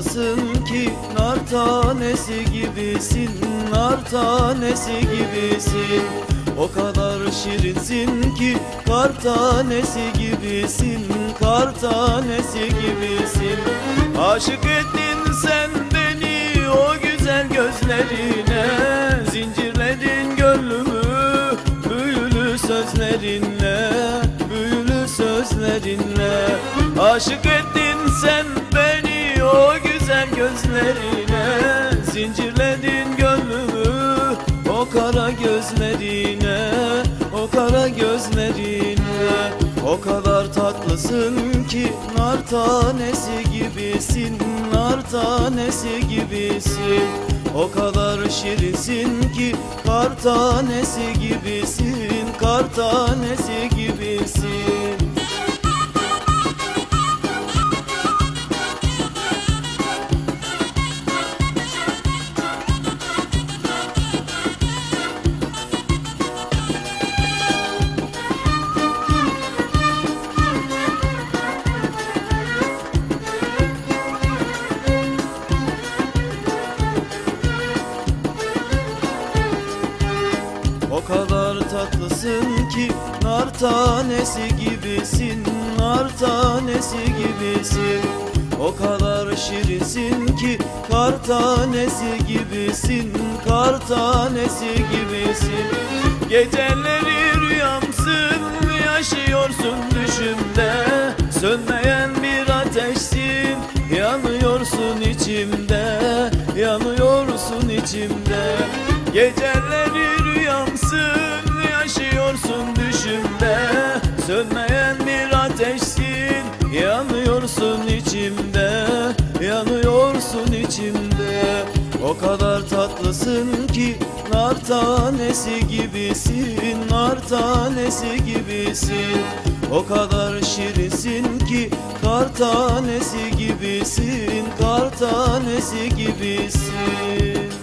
Tatlısın ki nar tanesi gibisin Nar tanesi gibisin. O kadar şirinsin ki kar tanesi gibisin Kar tanesi gibisin. Aşık ettin sen beni o güzel gözlerine Zincirledin gönlümü büyülü sözlerinle Büyülü sözlerinle. Aşık ettin sen beni gözlerine O kara gözlerine. O kadar tatlısın ki nar tanesi gibisin Nar tanesi gibisin. O kadar şirinsin ki kar tanesi gibisin Kar tanesi tatlısın ki nar tanesi gibisin Nar tanesi gibisin. O kadar şirinsin ki kar tanesi gibisin Kar tanesi gibisin. Geceleri rüyamsın yaşıyorsun düşümde. Sönmeyen bir ateşsin yanıyorsun içimde. Yanıyorsun içimde. Geceleri rüyamsın Yanıyorsun içimde. O kadar tatlısın ki nar tanesi gibisin Nar tanesi gibisin. O kadar şirinsin ki kar tanesi gibisin Kar tanesi gibisin